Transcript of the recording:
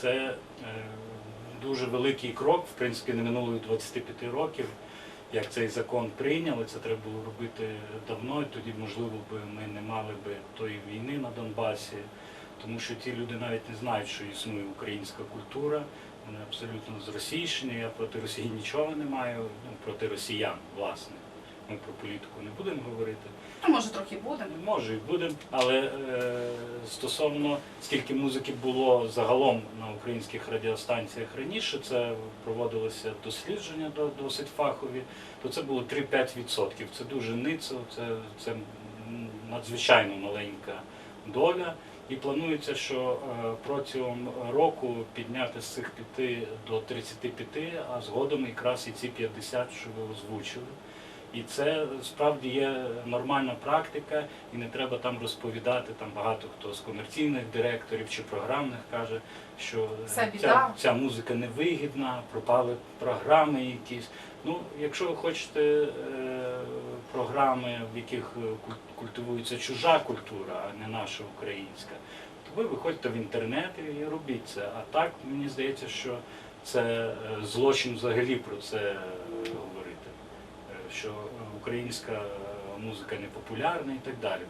Це е, дуже великий крок, в принципі, не минуло 25 років, як цей закон прийняли. Це треба було робити давно, і тоді, можливо, би ми не мали би тої війни на Донбасі, тому що ті люди навіть не знають, що існує українська культура. Вони абсолютно зросійщені. Я проти Росії нічого не маю, ну, проти росіян, власне. Ми про політику не будемо говорити. А може трохи будемо. Може і будемо, але е, стосовно скільки музики було загалом на українських радіостанціях раніше, це проводилося дослідження до- досить фахові, то це було 3-5%. Це дуже ницо, це, це надзвичайно маленька доля. І планується, що е, протягом року підняти з цих 5 до 35, а згодом якраз і ці 50, що ви озвучили. І це справді є нормальна практика, і не треба там розповідати. Там багато хто з комерційних директорів чи програмних каже, що ця, ця музика невигідна, пропали програми якісь. Ну, якщо ви хочете е, програми, в яких е, культивується чужа культура, а не наша українська, то ви виходьте в інтернет і робіть це. А так мені здається, що це е, злочин взагалі про це е. Е, Що українська музика не популярна і так далі.